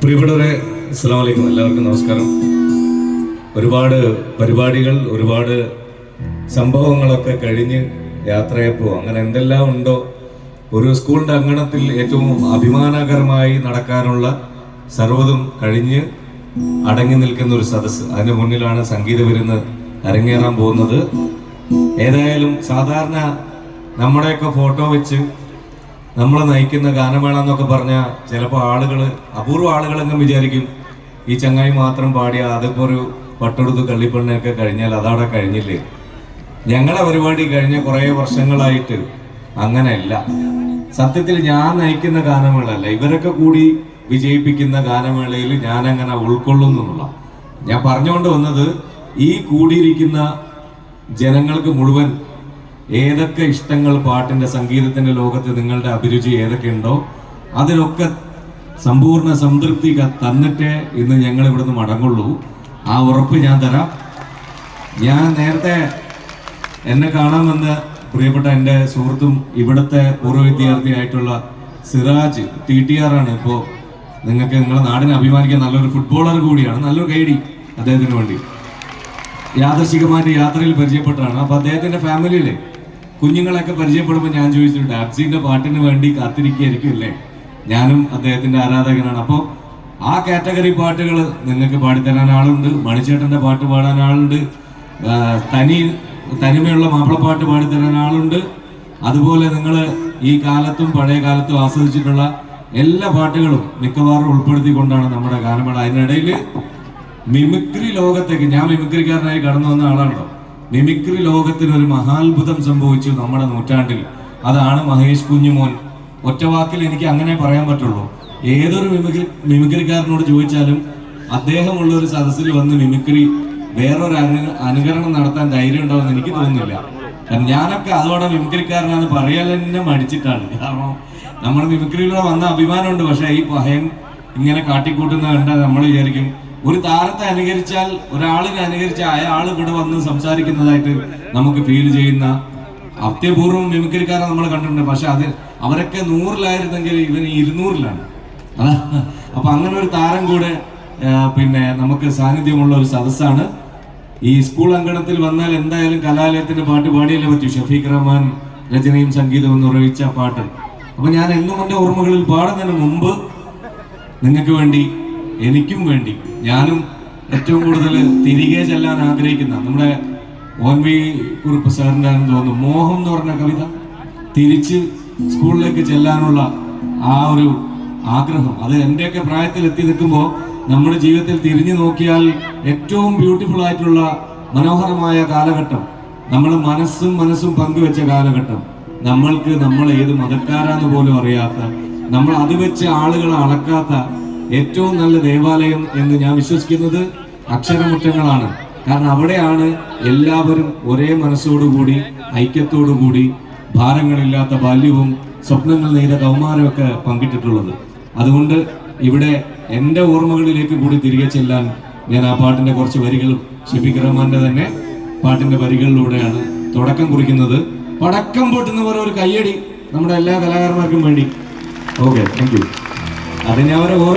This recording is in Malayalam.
പ്രിയപ്പെട്ടവരെ അസ്സാം വലൈക്കും എല്ലാവർക്കും നമസ്കാരം. ഒരുപാട് പരിപാടികൾ ഒരുപാട് സംഭവങ്ങളൊക്കെ കഴിഞ്ഞ് യാത്രയപ്പോ അങ്ങനെ എന്തെല്ലാം ഉണ്ടോ? ഒരു സ്കൂളിന്റെ അങ്കണത്തിൽ ഏറ്റവും അഭിമാനകരമായി നടക്കാനുള്ള സർവതും കഴിഞ്ഞ് അടങ്ങി നിൽക്കുന്ന ഒരു സദസ്സ്. അതിന് മുന്നിലാണ് സംഗീത വിരുന്ന് അരങ്ങേറാൻ പോകുന്നത്. ഏതായാലും സാധാരണ നമ്മുടെയൊക്കെ ഫോട്ടോ വെച്ച് നമ്മളെ നയിക്കുന്ന ഗാനമേള എന്നൊക്കെ പറഞ്ഞാൽ ചിലപ്പോൾ ആളുകൾ അപൂർവ ആളുകളെങ്കിലും വിചാരിക്കും ഈ ചങ്ങായി മാത്രം പാടിയ അതിപ്പോൾ ഒരു പട്ടെടുത്ത് കള്ളിപ്പെണ്ണയൊക്കെ കഴിഞ്ഞാൽ അതവിടെ കഴിഞ്ഞില്ലേ? ഞങ്ങളുടെ പരിപാടി കഴിഞ്ഞ കുറേ വർഷങ്ങളായിട്ട് അങ്ങനെയല്ല. സത്യത്തിൽ ഞാൻ നയിക്കുന്ന ഗാനമേളല്ല ഇവരൊക്കെ കൂടി വിജയിപ്പിക്കുന്ന ഗാനമേളയിൽ ഞാൻ അങ്ങനെ ഉൾക്കൊള്ളുന്നുള്ള ഞാൻ പറഞ്ഞുകൊണ്ട് വന്നത് ഈ കൂടിയിരിക്കുന്ന ജനങ്ങൾക്ക് മുഴുവൻ ഏതൊക്കെ ഇഷ്ടങ്ങൾ പാട്ടിന്റെ സംഗീതത്തിന്റെ ലോകത്ത് നിങ്ങളുടെ അഭിരുചി ഏതൊക്കെ ഉണ്ടോ അതിലൊക്കെ സമ്പൂർണ സംതൃപ്തി തന്നിട്ടേ ഇന്ന് ഞങ്ങൾ ഇവിടുന്ന് മടങ്ങുള്ളൂ. ആ ഉറപ്പ് ഞാൻ തരാം. ഞാൻ നേരത്തെ എന്നെ കാണാൻ വന്ന പ്രിയപ്പെട്ട എന്റെ സുഹൃത്തും ഇവിടുത്തെ പൂർവ വിദ്യാർത്ഥിയായിട്ടുള്ള സിറാജ് ടി ടി ആർ ആണ്. ഇപ്പോൾ നിങ്ങൾക്ക് നിങ്ങളുടെ നാടിനെ അഭിമാനിക്കാൻ നല്ലൊരു ഫുട്ബോളർ കൂടിയാണ്. നല്ലൊരു ഗൈഡി അദ്ദേഹത്തിന് വേണ്ടി. യാദർശികമായിട്ട് യാത്രയിൽ പരിചയപ്പെട്ടതാണ് അപ്പോൾ അദ്ദേഹത്തിന്റെ ഫാമിലിയിലെ കുഞ്ഞുങ്ങളൊക്കെ പരിചയപ്പെടുമ്പോൾ ഞാൻ ചോദിച്ചിട്ടുണ്ട് അബ്സിന്റെ പാട്ടിന് വേണ്ടി കാത്തിരിക്കുകയായിരിക്കും അല്ലേ? ഞാനും അദ്ദേഹത്തിന്റെ ആരാധകനാണ്. അപ്പോൾ ആ കാറ്റഗറി പാട്ടുകൾ നിങ്ങൾക്ക് പാടിത്തരാൻ ആളുണ്ട് മണിച്ചേട്ടന്റെ പാട്ട് പാടാൻ ആളുണ്ട് തനി തനിമയുള്ള മാപ്പിളപ്പാട്ട് പാടിത്തരാൻ ആളുണ്ട്. അതുപോലെ നിങ്ങൾ ഈ കാലത്തും പഴയ കാലത്തും ആസ്വദിച്ചിട്ടുള്ള എല്ലാ പാട്ടുകളും മിക്കവാറും ഉൾപ്പെടുത്തിക്കൊണ്ടാണ് നമ്മുടെ ഗാനമേള. അതിനിടയിൽ മിമിക്രി ലോകത്തേക്ക് ഞാൻ മിമിക്രിക്കാരനായി കടന്നു വന്ന ആളാണല്ലോ. മിമിക്രി ലോകത്തിന് ഒരു മഹാത്ഭുതം സംഭവിച്ചു നമ്മുടെ നൂറ്റാണ്ടിൽ. അതാണ് മഹേഷ് കുഞ്ഞുമോൻ. ഒറ്റ വാക്കിൽ എനിക്ക് അങ്ങനെ പറയാൻ പറ്റുള്ളൂ. ഏതൊരു മിമിക്രി മിമിക്രിക്കാരനോട് ചോദിച്ചാലും അദ്ദേഹമുള്ള ഒരു സദസ്സിൽ വന്ന് മിമിക്രി വേറൊരു അനു അനുകരണം നടത്താൻ ധൈര്യം ഉണ്ടാവുമെന്ന് എനിക്ക് തോന്നുന്നില്ല. കാരണം ഞാനൊക്കെ അതോടെ മിമിക്രിക്കാരനാന്ന് പറയാൻ തന്നെ മടിച്ചിട്ടാണ്. കാരണം നമ്മുടെ മിമിക്രിയിലൂടെ വന്ന അഭിമാനമുണ്ട്. പക്ഷേ ഈ പഹയൻ ഇങ്ങനെ കാട്ടിക്കൂട്ടുന്ന കണ്ടാൽ നമ്മൾ വിചാരിക്കും ഒരു താരത്തെ അനുകരിച്ചാൽ ഒരാളിനെ അനുകരിച്ച അയാൾ ഇവിടെ വന്ന് സംസാരിക്കുന്നതായിട്ട് നമുക്ക് ഫീൽ ചെയ്യുന്ന അത്യപൂർവം മിമിക്രിക്കാരെ നമ്മൾ കണ്ടിട്ടുണ്ട്. പക്ഷെ അത് അവരൊക്കെ നൂറിലായിരുന്നെങ്കിൽ ഇവൻ ഇരുന്നൂറിലാണ്. അപ്പൊ അങ്ങനെ ഒരു താരം കൂടെ പിന്നെ നമുക്ക് സാന്നിധ്യമുള്ള ഒരു സദസ്സാണ്. ഈ സ്കൂൾ അങ്കണത്തിൽ വന്നാൽ എന്തായാലും കലാലയത്തിന്റെ പാട്ട് പാടിയല്ലേ പറ്റൂ. ഷഫീഖ് റഹ്മാൻ രചനയും സംഗീതവും നിർവഹിച്ച പാട്ട്. അപ്പൊ ഞാൻ എന്നും എന്റെ ഓർമ്മകളിൽ പാടുന്നതിന് മുമ്പ് നിങ്ങൾക്ക് വേണ്ടി എനിക്കും വേണ്ടി. ഞാനും ഏറ്റവും കൂടുതൽ തിരികെ ചെല്ലാൻ ആഗ്രഹിക്കുന്ന നമ്മുടെ ഓൻ വി കുറിപ്പ് സാറിന്റെ ആണെന്ന് തോന്നുന്നു. മോഹം എന്ന് പറഞ്ഞ കവിത തിരിച്ച് സ്കൂളിലേക്ക് ചെല്ലാനുള്ള ആ ഒരു ആഗ്രഹം. അത് എന്റെയൊക്കെ പ്രായത്തിൽ എത്തി നിൽക്കുമ്പോൾ നമ്മുടെ ജീവിതത്തിൽ തിരിഞ്ഞു നോക്കിയാൽ ഏറ്റവും ബ്യൂട്ടിഫുൾ ആയിട്ടുള്ള മനോഹരമായ കാലഘട്ടം നമ്മൾ മനസ്സും മനസ്സും പങ്കുവെച്ച കാലഘട്ടം നമ്മൾക്ക് നമ്മൾ ഏത് മതക്കാരാന്ന് പോലും അറിയാത്ത നമ്മൾ അത് വെച്ച് ആളുകളെ അളക്കാത്ത ഏറ്റവും നല്ല ദേവാലയം എന്ന് ഞാൻ വിശ്വസിക്കുന്നത് അക്ഷരമുറ്റങ്ങളാണ്. കാരണം അവിടെയാണ് എല്ലാവരും ഒരേ മനസ്സോടുകൂടി ഐക്യത്തോടുകൂടി ഭാരങ്ങളില്ലാത്ത ബാല്യവും സ്വപ്നങ്ങൾ നെയ്ത കൗമാരമൊക്കെ പങ്കിട്ടിട്ടുള്ളത്. അതുകൊണ്ട് ഇവിടെ എന്റെ ഓർമ്മകളിലേക്ക് കൂടി തിരികെ ചെല്ലാൻ ഞാൻ ആ പാട്ടിന്റെ കുറച്ച് വരികളും ഷഫീഖ് റഹ്മാന്റെ തന്നെ പാട്ടിന്റെ വരികളിലൂടെയാണ് തുടക്കം കുറിക്കുന്നത്. പടക്കം പൊട്ടുന്നവർ ഒരു കയ്യടി നമ്മുടെ എല്ലാ കലാകാരന്മാർക്കും വേണ്ടി. ഓക്കെ താങ്ക് യു അതിനെ അവരെ